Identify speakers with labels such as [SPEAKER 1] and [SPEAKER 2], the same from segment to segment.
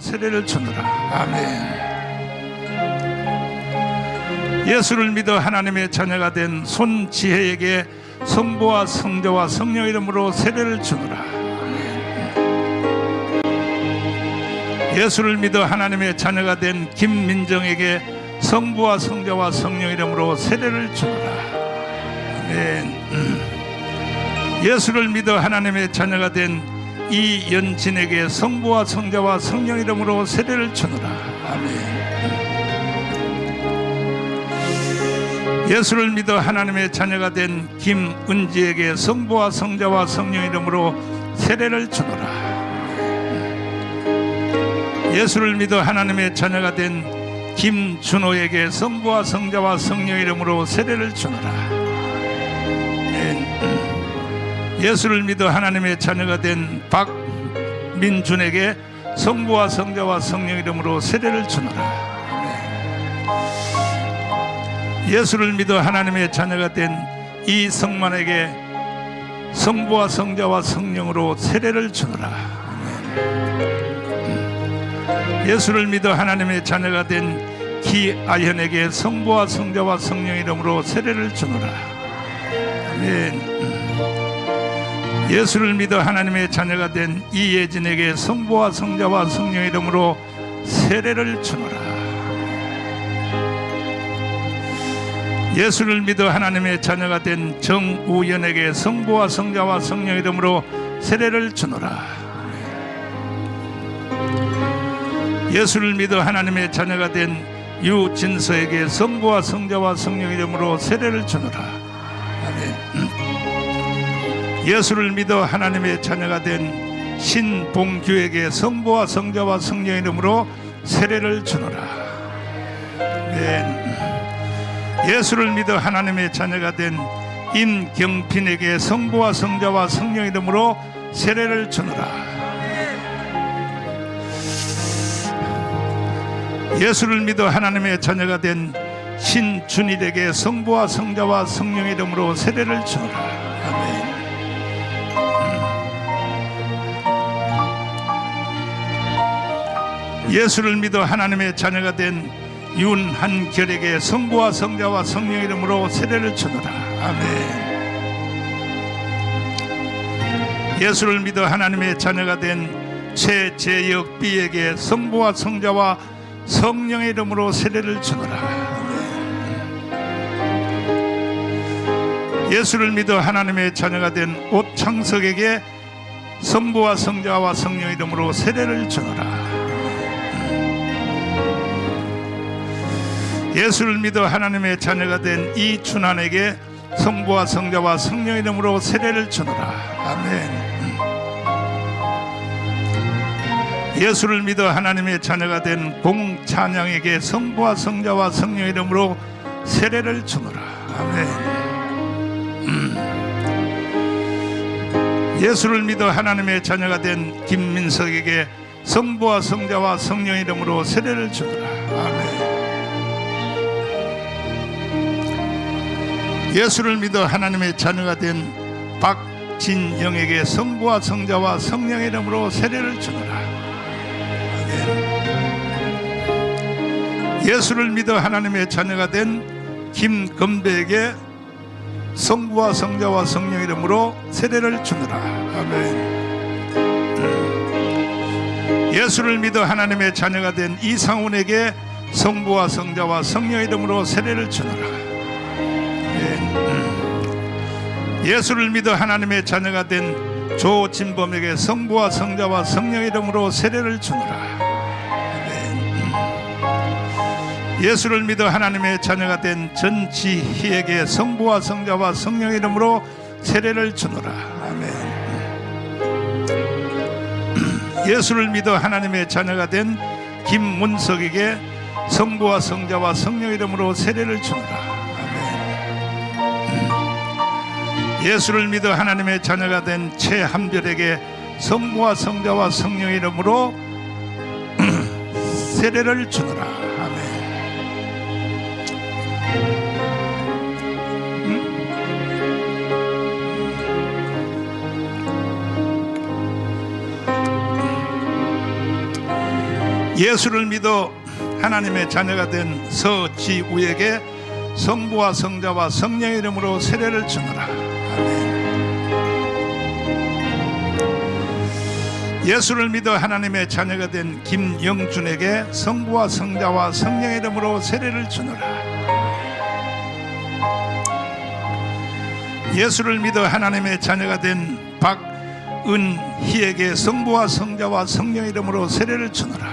[SPEAKER 1] 세례를 주느라 아멘. 예수를 믿어 하나님의 자녀가 된 손지혜에게 성부와 성자와 성령 이름으로 세례를 주느라 아멘. 예수를 믿어 하나님의 자녀가 된 김민정에게 성부와 성자와 성령 이름으로 세례를 주느라 아멘. 음. 예수를 믿어 하나님의 자녀가 된 이연진에게 성부와 성자와 성령 이름으로 세례를 주느라 아멘. 예수를 믿어 하나님의 자녀가 된 김은지에게 성부와 성자와 성령 이름으로 세례를 주노라. 예수를 믿어 하나님의 자녀가 된 김준호에게 성부와 성자와 성령 이름으로 세례를 주노라. 예수를 믿어 하나님의 자녀가 된 박민준에게 성부와 성자와 성령 이름으로 세례를 주노라. 예수를 믿어 하나님의 자녀가 된 이 성만에게 성부와 성자와 성령으로 세례를 주노라. 예수를 믿어 하나님의 자녀가 된 기아현에게 성부와 성자와 성령 이름으로 세례를 주노라. 아멘. 예수를 믿어 하나님의 자녀가 된 이예진에게 성부와 성자와 성령 이름으로 세례를 주노라. 예수를 믿어 하나님의 자녀가 된 정우연에게 성부와 성자와 성령 이름으로 세례를 주노라. 예수를 믿어 하나님의 자녀가 된 유진서에게 성부와 성자와 성령 이름으로 세례를 주노라. 예수를 믿어 하나님의 자녀가 된 신봉규에게 성부와 성자와 성령 이름으로 세례를 주노라. 아멘. 예수를 믿어 하나님의 자녀가 된 임경빈에게 성부와 성자와 성령 이름으로 세례를 주노라. 예수를 믿어 하나님의 자녀가 된 신준일에게 성부와 성자와 성령 이름으로 세례를 주노라. 예수를 믿어 하나님의 자녀가 된 윤한 결에게 성부와 성자와 성령 이름으로 세례를 주노라 아멘. 예수를 믿어 하나님의 자녀가 된 최재혁 B에게 성부와 성자와 성령의 이름으로 세례를 주노라. 예수를 믿어 하나님의 자녀가 된 옷창석에게 성부와 성자와 성령 이름으로 세례를 주노라 예수를 믿어 하나님의 자녀가 된 이춘환에게 성부와 성자와 성령 이름으로 세례를 주노라. 아멘. 예수를 믿어 하나님의 자녀가 된 공찬양에게 성부와 성자와 성령 이름으로 세례를 주노라. 아멘. 음. 예수를 믿어 하나님의 자녀가 된 김민석에게 성부와 성자와 성령 이름으로 세례를 주노라. 아멘 예수를 믿어 하나님의 자녀가 된 박진영에게 성부와 성자와 성령의 이름으로 세례를. 아멘. 예수를 믿어 하나님의 자녀가 된 김건배에게 성부와 성자와 성령 이름으로 세례를 주노라. 아멘. 예수를 믿어 하나님의 자녀가 된 이상훈에게 성부와 성자와 성령 이름으로 세례를 주노라. 예수를 믿어 하나님의 자녀가 된 조진범에게 성부와 성자와 성령 이름으로 세례를 주노라. 아멘. 예수를 믿어 하나님의 자녀가 된 전지희에게 성부와 성자와 성령 이름으로 세례를 주노라. 아멘. 예수를 믿어 하나님의 자녀가 된 김문석에게 성부와 성자와 성령 이름으로 세례를 주노라. 예수를 믿어 하나님의 자녀가 된 최한별에게 성부와 성자와 성령 이름으로 세례를 주노라. 아멘. 예수를 믿어 하나님의 자녀가 된 서지우에게 성부와 성자와 성령의 이름으로 세례를 주노라. 예수를 믿어 하나님의 자녀가 된 김영준에게 성부와 성자와 성령의 이름으로 세례를 주노라. 예수를 믿어 하나님의 자녀가 된 박은희에게 성부와 성자와 성령의 이름으로 세례를 주노라.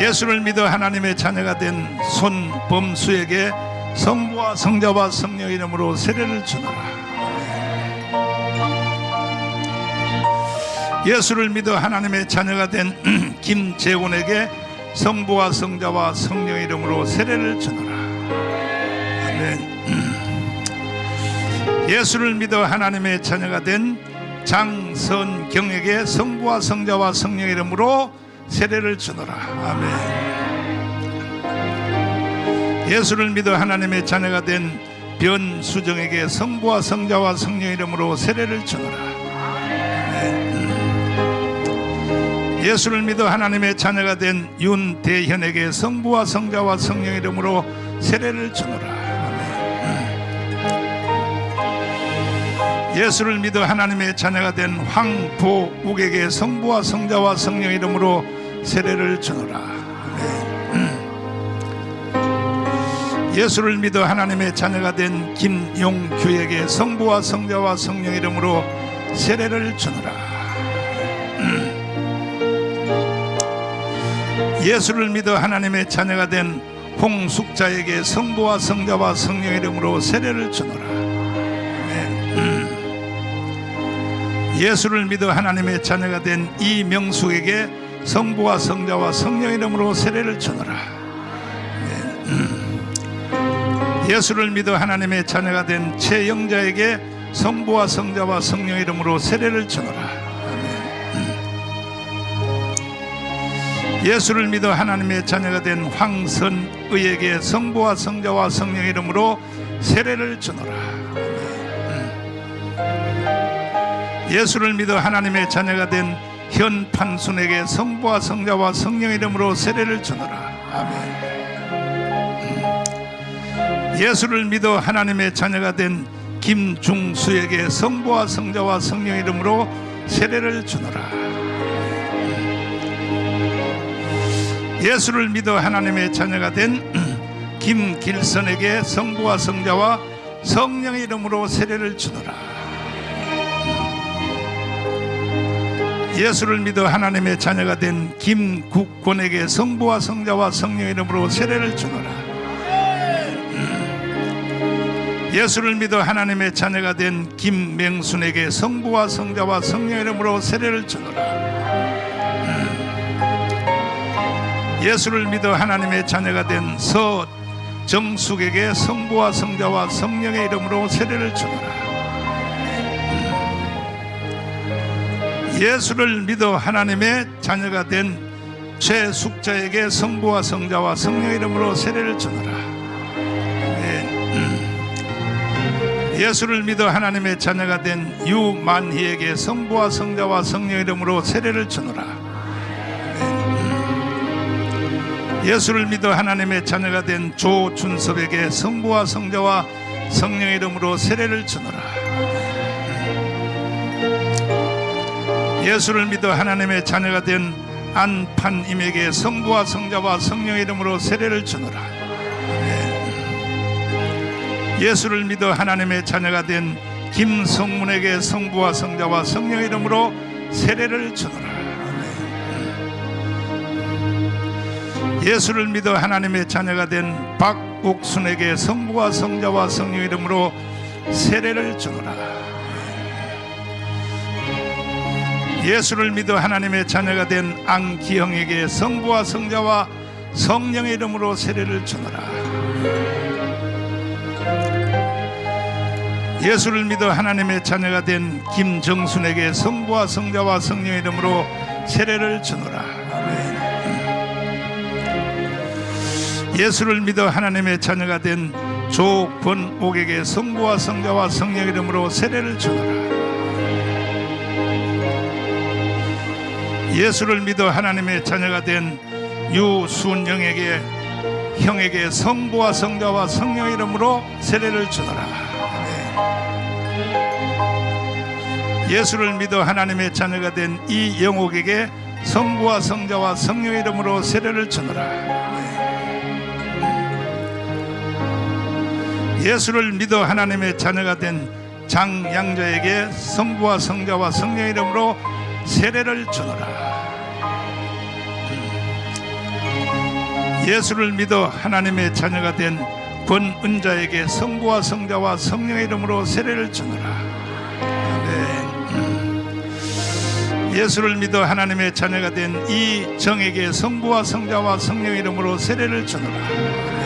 [SPEAKER 1] 예수를 믿어 하나님의 자녀가 된 손범수에게 성부와 성자와 성령 이름으로 세례를 주노라. 예수를 믿어 하나님의 자녀가 된 김재훈에게 성부와 성자와 성령 이름으로 세례를 주노라. 아멘. 예수를 믿어 하나님의 자녀가 된 장선경에게 성부와 성자와 성령 이름으로 세례를 주노라. 아멘. 예수를 믿어 하나님의 자녀가 된 변수정에게 성부와 성자와 성령 이름으로 세례를 주노라. 아멘. 예수를 믿어 하나님의 자녀가 된 윤대현에게 성부와 성자와 성령 이름으로 세례를 주노라. 예수를 믿어 하나님의 자녀가 된 황보욱에게 성부와 성자와 성령 이름으로 세례를 주노라. 예수를 믿어 하나님의 자녀가 된 김용규에게 성부와 성자와 성령 이름으로 세례를 주노라. 예수를 믿어 하나님의 자녀가 된 홍숙자에게 성부와 성자와 성령 이름으로 세례를 주노라. 아멘. 예수를 믿어 하나님의 자녀가 된 이명숙에게 성부와 성자와 성령 이름으로 세례를 주노라. 예수를 믿어 하나님의 자녀가 된 최영자에게 성부와 성자와 성령 이름으로 세례를 주노라. 예수를 믿어 하나님의 자녀가 된 황선의에게 성부와 성자와 성령 이름으로 세례를 주노라. 예수를 믿어 하나님의 자녀가 된 현판순에게 성부와 성자와 성령 이름으로 세례를 주노라. 아멘. 예수를 믿어 하나님의 자녀가 된 김중수에게 성부와 성자와 성령 이름으로 세례를 주노라. 예수를 믿어 하나님의 자녀가 된 김길선에게 성부와 성자와 성령의 이름으로 세례를 주노라. 예수를 믿어 하나님의 자녀가 된 김국권에게 성부와 성자와 성령 이름으로 세례를 주노라. 예수를 믿어 하나님의 자녀가 된 김맹순에게 성부와 성자와 성령 이름으로 세례를 주노라. 예수를 믿어 하나님의 자녀가 된 서정숙에게 성부와 성자와 성령의 이름으로 세례를 주노라. 예수를 믿어 하나님의 자녀가 된 최숙자에게 성부와 성자와 성령의 이름으로 세례를 주노라. 예수를 믿어 하나님의 자녀가 된 유만희에게 성부와 성자와 성령 이름으로 세례를 주노라. 예수를 믿어 하나님의 자녀가 된 조준섭에게 성부와 성자와 성령의 이름으로 세례를 주노라. 예수를 믿어 하나님의 자녀가 된 안판임에게 성부와 성자와 성령의 이름으로 세례를 주노라. 예수를 믿어 하나님의 자녀가 된 김성문에게 성부와 성자와 성령의 이름으로 세례를 주노라. 예수를 믿어 하나님의 자녀가 된 박옥순에게 성부와 성자와 성령 이름으로 세례를 주노라. 예수를 믿어 하나님의 자녀가 된 안기영에게 성부와 성자와 성령의 이름으로 세례를 주노라. 예수를 믿어 하나님의 자녀가 된 김정순에게 성부와 성자와 성령의 이름으로 세례를 주노라. 예수를 믿어 하나님의 자녀가 된 조권옥에게 성부와 성자와 성령 이름으로 세례를 주노라. 예수를 믿어 하나님의 자녀가 된 유순영에게 형에게 성부와 성자와 성령 이름으로 세례를 주노라. 예수를 믿어 하나님의 자녀가 된 이 영옥에게 성부와 성자와 성령 이름으로 세례를 주노라. 예수를 믿어 하나님의 자녀가 된 장양자에게 성부와 성자와 성령 이름으로 세례를 주노라. 예수를 믿어 하나님의 자녀가 된 권 은자에게 성부와 성자와 성령의 이름으로 세례를 주노라. 아멘. 예수를 믿어 하나님의 자녀가 된 이 정에게 성부와 성자와 성령의 이름으로 세례를 주노라. 아멘.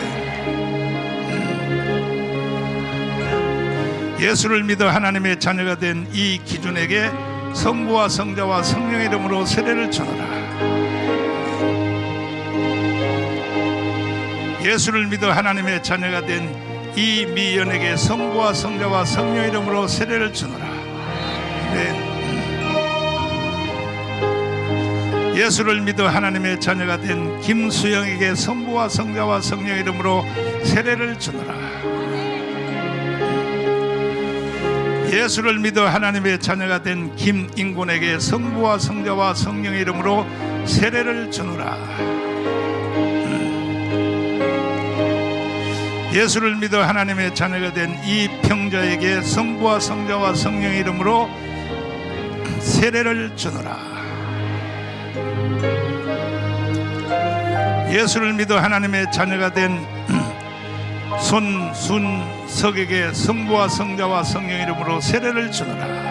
[SPEAKER 1] 예수를 믿어 하나님의 자녀가 된 이 기준에게 성부와 성자와 성령의 이름으로 세례를 주노라. 예수를 믿어 하나님의 자녀가 된 이 미연에게 성부와 성자와 성령 이름으로 세례를 주노라. 아멘. 예수를 믿어 하나님의 자녀가 된 김수영에게 성부와 성자와 성령 이름으로 세례를 주노라. 예수를 믿어 하나님의 자녀가 된 김인곤에게 성부와 성자와 성령 이름으로 세례를 주노라. 예수를 믿어 하나님의 자녀가 된 이 평자에게 성부와 성자와 성령 이름으로 세례를 주노라. 예수를 믿어 하나님의 자녀가 된 손순석에게 성부와 성자와 성령 이름으로 세례를 주노라.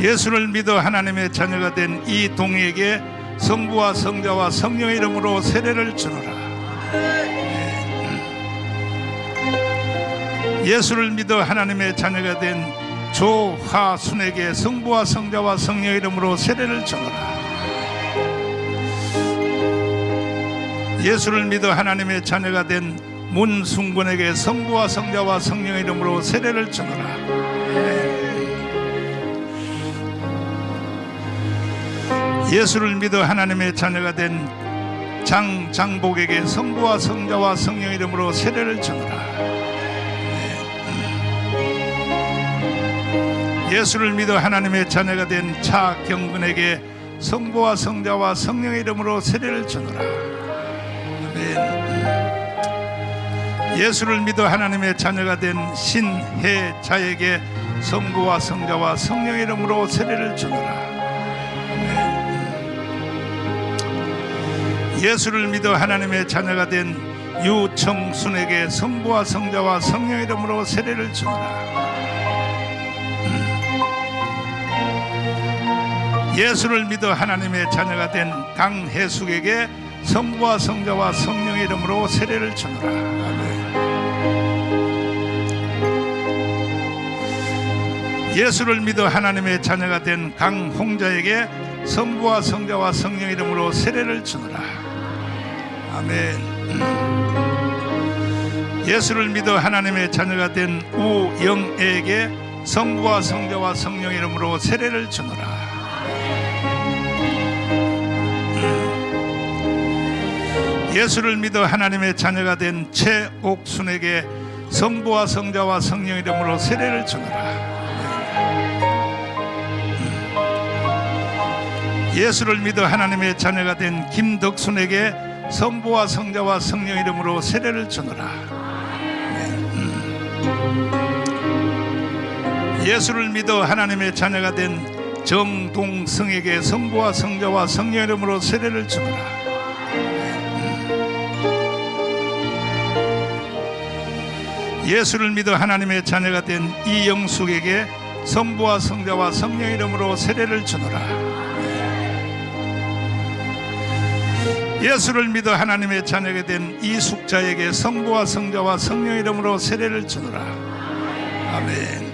[SPEAKER 1] 예수를 믿어 하나님의 자녀가 된 이 동에게 성부와 성자와 성령의 이름으로 세례를 주노라. 예수를 믿어 하나님의 자녀가 된 조화순에게 성부와 성자와 성령 이름으로 세례를 주노라. 예수를 믿어 하나님의 자녀가 된 문승군에게 성부와 성자와 성령 이름으로 세례를 주노라. 예수를 믿어 하나님의 자녀가 된 장 장복에게 성부와 성자와 성령 이름으로 세례를 주노라. 예수를 믿어 하나님의 자녀가 된 차경근에게 성부와 성자와 성령의 이름으로 세례를 주노라. 아멘. 예수를 믿어 하나님의 자녀가 된 신혜자에게 성부와 성자와 성령의 이름으로 세례를 주노라. 예수를 믿어 하나님의 자녀가 된 유청순에게 성부와 성자와 성령 이름으로 세례를 주노라. 예수를 믿어 하나님의 자녀가 된 강혜숙에게 성부와 성자와 성령 이름으로 세례를 주노라. 예수를 믿어 하나님의 자녀가 된 강홍자에게 성부와 성자와 성령 이름으로 세례를 주노라. 아멘. 예수를 믿어 하나님의 자녀가 된 우영애에게 성부와 성자와 성령 이름으로 세례를 주노라. 예수를 믿어 하나님의 자녀가 된 최옥순에게 성부와 성자와 성령 이름으로 세례를 주노라. 예수를 믿어 하나님의 자녀가 된 김덕순에게 성부와 성자와 성령 이름으로 세례를 주노라. 예수를 믿어 하나님의 자녀가 된 정동성에게 성부와 성자와 성령 이름으로 세례를 주노라. 예수를 믿어 하나님의 자녀가 된 이영숙에게 성부와 성자와 성령 이름으로 세례를 주노라. 예수를 믿어 하나님의 자녀가 된 이숙자에게 성부와 성자와 성령 이름으로 세례를 주노라. 아멘.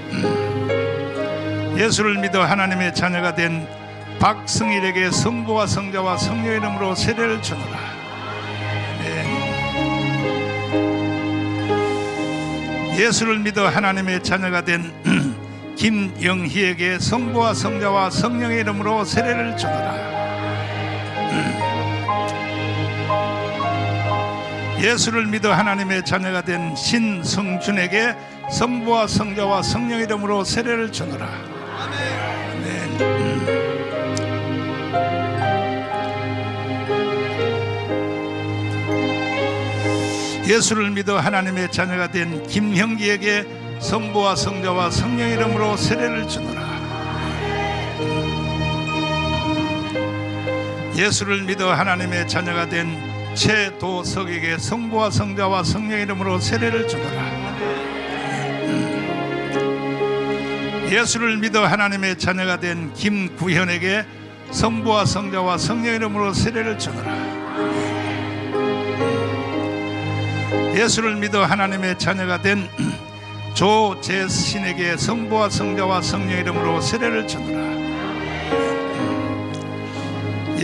[SPEAKER 1] 예수를 믿어 하나님의 자녀가 된 박승일에게 성부와 성자와 성령 이름으로 세례를 주노라. 아멘. 예수를 믿어 하나님의 자녀가 된 김영희에게 성부와 성자와 성령의 이름으로 세례를 주노라 예수를 믿어 하나님의 자녀가 된 신성준에게 성부와 성자와 성령 이름으로 세례를 주노라. 아멘. 예수를 믿어 하나님의 자녀가 된 김형기에게 성부와 성자와 성령 이름으로 세례를 주노라. 예수를 믿어 하나님의 자녀가 된 최도석에게 성부와 성자와 성령 이름으로 세례를 주노라. 예수를 믿어 하나님의 자녀가 된 김구현에게 성부와 성자와 성령 이름으로 세례를 주노라. 예수를 믿어 하나님의 자녀가 된 조재신에게 성부와 성자와 성령 이름으로 세례를 주노라.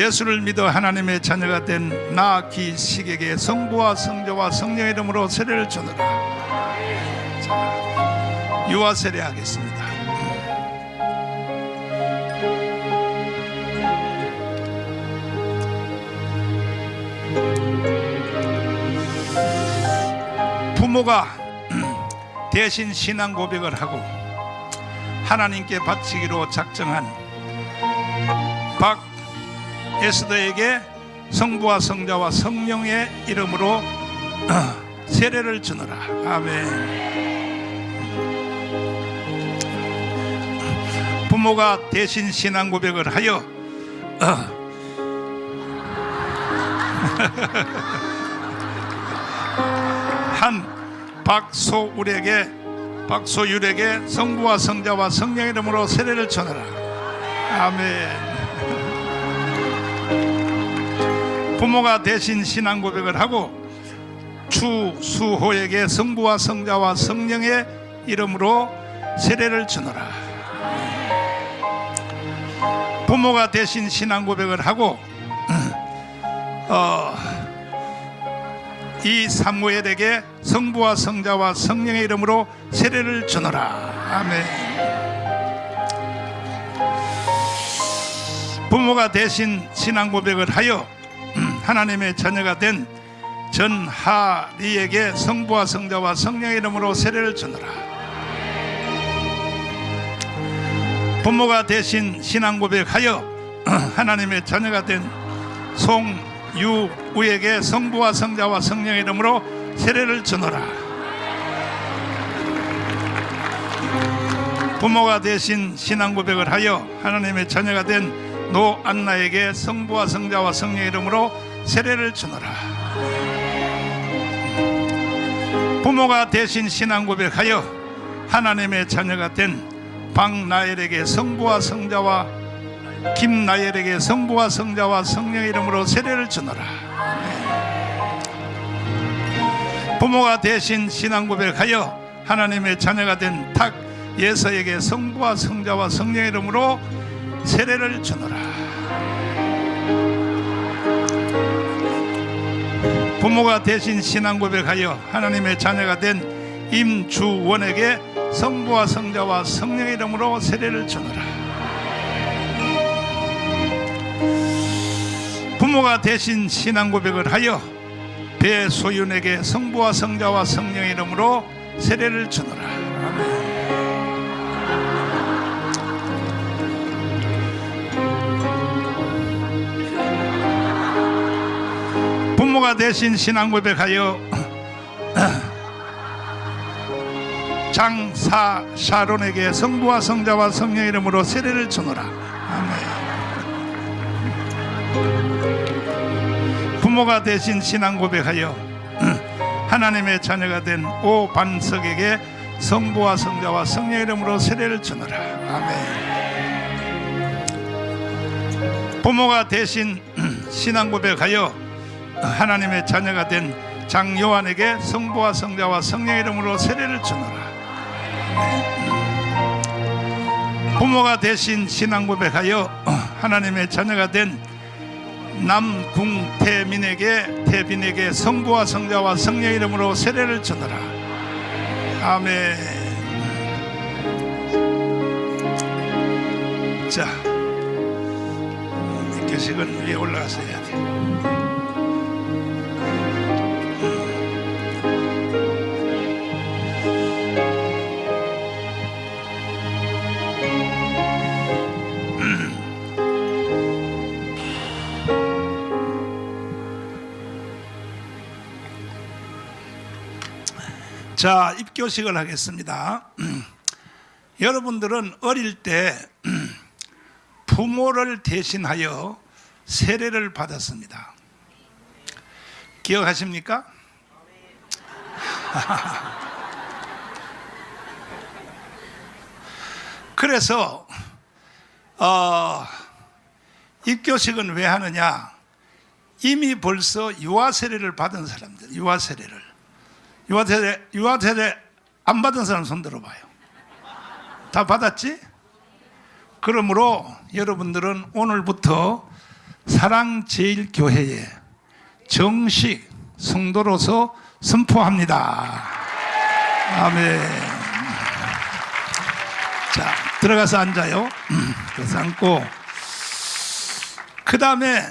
[SPEAKER 1] 예수를 믿어 하나님의 자녀가 된 나기식에게 성부와 성자와 성령 이름으로 세례를 주노라. 자, 유아 세례하겠습니다. 부모가 대신 신앙 고백을 하고 하나님께 바치기로 작정한 박 에스더에게 성부와 성자와 성령의 이름으로 세례를 주노라. 아멘. 부모가 대신 신앙 고백을 하여 한 박소울에게 박소율에게 성부와 성자와 성령 이름으로 세례를 주노라. 아멘. 부모가 대신 신앙 고백을 하고 추수호에게 성부와 성자와 성령의 이름으로 세례를 주노라. 부모가 대신 신앙 고백을 하고 어, 이 사무엘에게 성부와 성자와 성령의 이름으로 세례를 주노라. 아멘. 부모가 대신 신앙 고백을 하여 하나님의 자녀가 된 전하리에게 성부와 성자와 성령의 이름으로 세례를 주노라. 부모가 대신 신앙 고백하여 하나님의 자녀가 된 송유우에게 성부와 성자와 성령의 이름으로 세례를 주노라. 부모가 대신 신앙 고백을 하여 하나님의 자녀가 된 노안나에게 성부와 성자와 성령의 이름으로 세례를 주노라. 부모가 대신 신앙 고백하여 하나님의 자녀가 된 박나엘에게 성부와 성자와 김나엘에게 성부와 성자와 성령의 이름으로 세례를 주노라. 부모가 대신 신앙 고백하여 하나님의 자녀가 된 탁 예서에게 성부와 성자와 성령의 이름으로 세례를 주노라. 부모가 대신 신앙 고백하여 하나님의 자녀가 된 임주원에게 성부와 성자와 성령의 이름으로 세례를 주노라. 부모가 대신 신앙 고백을 하여 배소윤에게 성부와 성자와 성령의 이름으로 세례를 주노라. 아멘. 부모가 대신 신앙 고백하여 장사 샤론에게 성부와 성자와 성령 이름으로 세례를 주노라. 아멘. 부모가 대신 신앙 고백하여 하나님의 자녀가 된 오반석에게 성부와 성자와 성령 이름으로 세례를 주노라. 아멘. 부모가 대신 신앙 고백하여 하나님의 자녀가 된 장요한에게 성부와 성자와 성령 이름으로 세례를 주노라. 부모가 대신 신앙 고백하여 하나님의 자녀가 된 남궁태민에게 태빈에게 성부와 성자와 성령 이름으로 세례를 주노라. 아멘. 자, 이 교식은 위에 올라가서 해야 돼. 자, 입교식을 하겠습니다. 여러분들은 어릴 때 부모를 대신하여 세례를 받았습니다. 기억하십니까? 그래서 어, 입교식은 왜 하느냐? 이미 벌써 유아 세례를 받은 사람들, 유아 세례를 유아 세례 유아 세례 안 받은 사람 손 들어봐요. 다 받았지? 그러므로 여러분들은 오늘부터 사랑제일교회에 정식 성도로서 선포합니다. 아멘. 자, 들어가서 앉아요. 그래서 앉고, 그 다음에,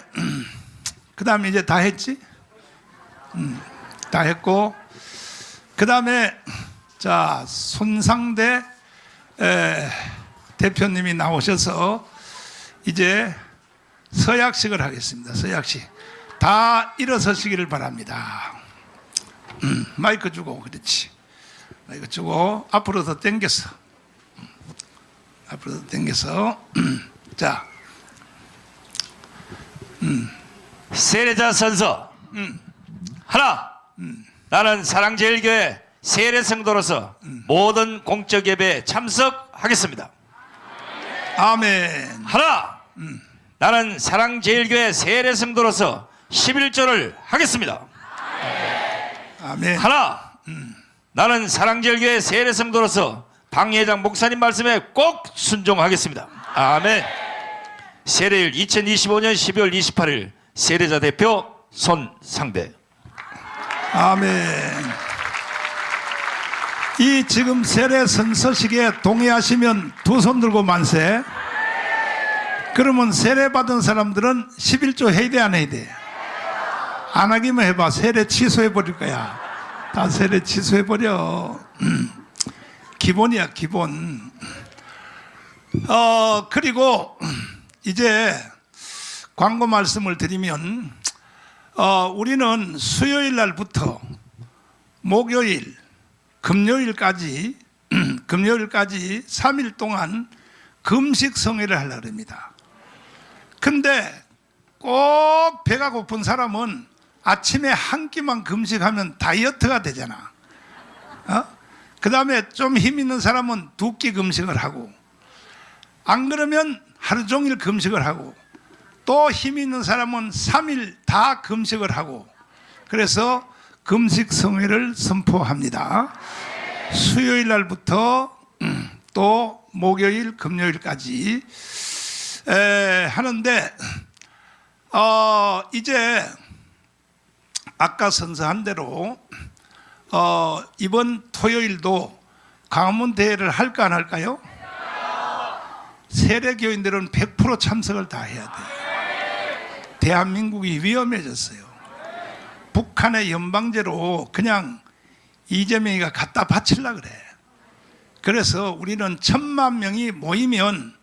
[SPEAKER 1] 그 다음에 이제 다 했지? 음, 다 했고, 그 다음에, 자, 손상대 에, 대표님이 나오셔서 이제 서약식을 하겠습니다. 서약식. 다 일어서시기를 바랍니다. 음, 마이크 주고, 그렇지. 마이크 주고, 앞으로 더 당겨서. 음, 앞으로 더 당겨서. 음, 자,
[SPEAKER 2] 세례자 선서 하나 나는 사랑제일교회 세례 성도로서 모든 공적 예배에 참석하겠습니다.
[SPEAKER 1] 아멘.
[SPEAKER 2] 하나 나는 사랑제일교회 세례 성도로서 11조를 하겠습니다.
[SPEAKER 1] 아멘.
[SPEAKER 2] 하나 나는 사랑제일교회 세례 성도로서 방예장 목사님 말씀에 꼭 순종하겠습니다. 아멘. 세례일 2025년 12월 28일 세례자 대표 손상배.
[SPEAKER 1] 아멘. 이 지금 세례 선서식에 동의하시면 두 손 들고 만세. 그러면 세례 받은 사람들은 11조 해야 돼, 안 해야 돼? 안 하기만 해봐. 세례 취소해 버릴 거야. 다 세례 취소해 버려. 기본이야, 기본. 어, 그리고 이제 광고 말씀을 드리면 어, 우리는 수요일 날부터 목요일, 금요일까지 금요일까지 3일 동안 금식 성회를 하려고 합니다. 근데 꼭 배가 고픈 사람은 아침에 한 끼만 금식하면 다이어트가 되잖아. 어? 그 다음에 좀 힘 있는 사람은 두 끼 금식을 하고 안 그러면 하루 종일 금식을 하고 또 힘 있는 사람은 3일 다 금식을 하고 그래서 금식 성회를 선포합니다. 수요일 날부터 음, 또 목요일, 금요일까지 에, 하는데 어, 이제 아까 선서한 대로 어, 이번 토요일도 강문 대회를 할까 안 할까요? 세례 교인들은 100% 참석을 다 해야 돼. 대한민국이 위험해졌어요. 북한의 연방제로 그냥 이재명이가 갖다 바칠라 그래. 그래서 우리는 천만 명이 모이면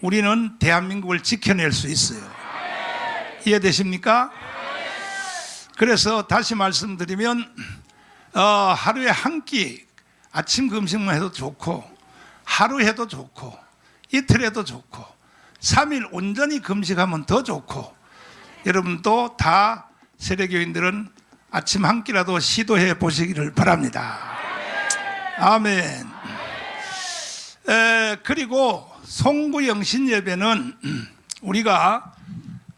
[SPEAKER 1] 우리는 대한민국을 지켜낼 수 있어요. 이해되십니까? 그래서 다시 말씀드리면 어, 하루에 한 끼 아침 금식만 해도 좋고 하루 해도 좋고 이틀 해도 좋고 3일 온전히 금식하면 더 좋고 여러분도 다 세례교인들은 아침 한 끼라도 시도해 보시기를 바랍니다. 아멘. 에, 그리고 송구영신 예배는 우리가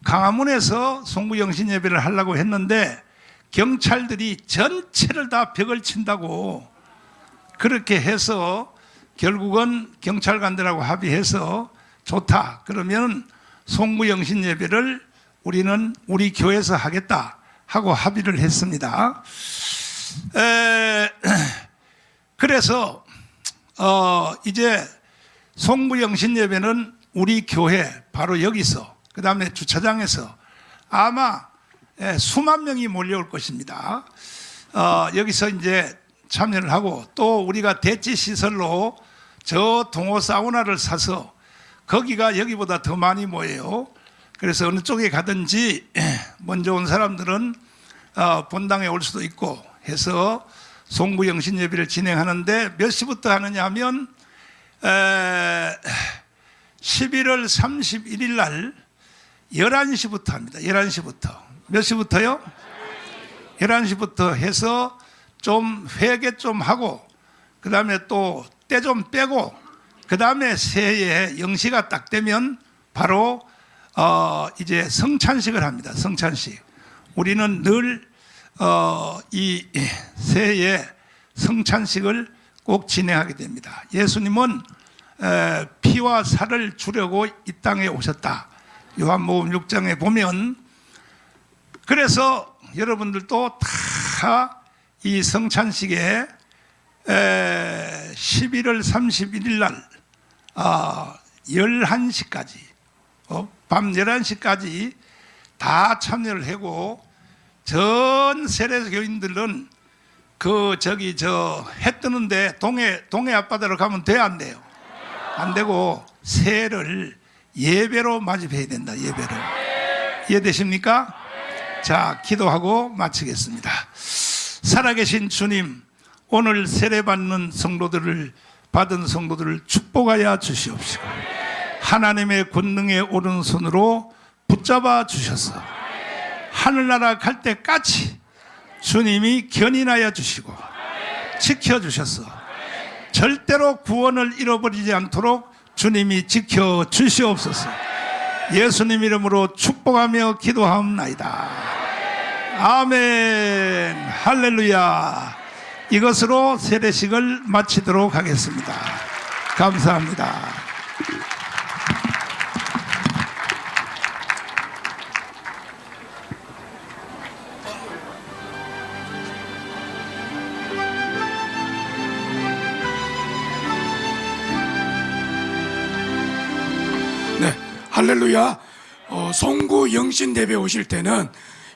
[SPEAKER 1] 강화문에서 송구영신 예배를 하려고 했는데 경찰들이 전체를 다 벽을 친다고 그렇게 해서 결국은 경찰관들하고 합의해서 좋다. 그러면 송구영신 예배를 우리는 우리 교회에서 하겠다 하고 합의를 했습니다. 에, 그래서 어, 이제 송구영신 예배는 우리 교회 바로 여기서 그 다음에 주차장에서 아마 예, 수만 명이 몰려올 것입니다. 어, 여기서 이제 참여를 하고 또 우리가 대치 시설로 저 동호 사우나를 사서 거기가 여기보다 더 많이 모여요. 그래서 어느 쪽에 가든지 먼저 온 사람들은 어, 본당에 올 수도 있고 해서 송구 영신 예배를 진행하는데 몇 시부터 하느냐 하면 에, 11월 31일 날 11시부터 합니다. 11시부터. 몇 시부터요? 11시부터 해서 좀 회개 좀 하고 그 다음에 또 때 좀 빼고 그 다음에 새해 영시가 딱 되면 바로 어 이제 성찬식을 합니다. 성찬식. 우리는 늘 어 이 새해 성찬식을 꼭 진행하게 됩니다. 예수님은 에, 피와 살을 주려고 이 땅에 오셨다. 요한복음 6장에 보면 그래서 여러분들도 다 이 성찬식에 에, 11월 31일 날 아, 11시까지 어, 밤 11시까지 다 참여를 하고 전 세례 교인들은 그 저기 저 해 뜨는데 동해 동해 앞바다로 가면 돼 안 돼요? 안 되고 새를 예배로 맞이해야 된다. 예배로 이해되십니까? 자 기도하고 마치겠습니다. 살아계신 주님, 오늘 세례받는 성도들을 받은 성도들을 축복하여 주시옵시고 하나님의 권능의 오른손으로 붙잡아 주셔서 하늘나라 갈 때까지 주님이 견인하여 주시고 지켜 주셔서 절대로 구원을 잃어버리지 않도록 주님이 지켜 주시옵소서. 예수님 이름으로 축복하며 기도하옵나이다. 아멘. 할렐루야. 이것으로 세례식을 마치도록 하겠습니다. 감사합니다.
[SPEAKER 3] 할렐루야. 어, 송구 영신 대회 오실 때는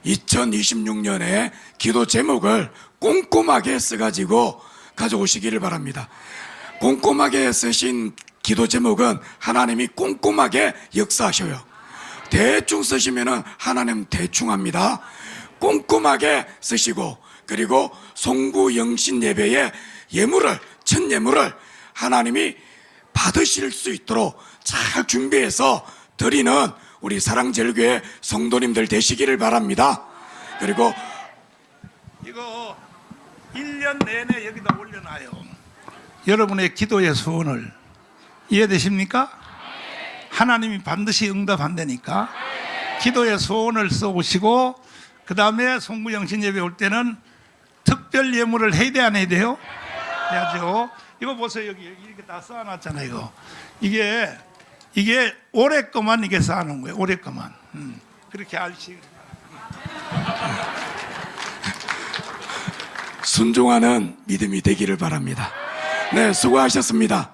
[SPEAKER 3] 2026년에 기도 제목을 꼼꼼하게 써가지고 가져오시기를 바랍니다. 꼼꼼하게 쓰신 기도 제목은 하나님이 꼼꼼하게 역사하셔요. 대충 쓰시면은 하나님 대충 합니다. 꼼꼼하게 쓰시고 그리고 송구 영신 예배의 예물을 첫 예물을 하나님이 받으실 수 있도록 잘 준비해서 드리는 우리 사랑제일교회 성도님들 되시기를 바랍니다. 그리고
[SPEAKER 1] 이거 1년 내내 여기다 올려놔요. 여러분의 기도의 소원을 이해되십니까? 하나님이 반드시 응답한다니까. 기도의 소원을 써오시고 그 다음에 송구영신 예배 올 때는 특별 예물을 해야 돼 안 해야 돼요? 해야죠. 이거 보세요 여기 이렇게 다 쌓아놨잖아요. 이거 이게 이게 올해 거만 이게 쌓아놓은 거예요. 올해 거만. 음. 그렇게 알시.
[SPEAKER 3] 순종하는 믿음이 되기를 바랍니다. 네, 수고하셨습니다.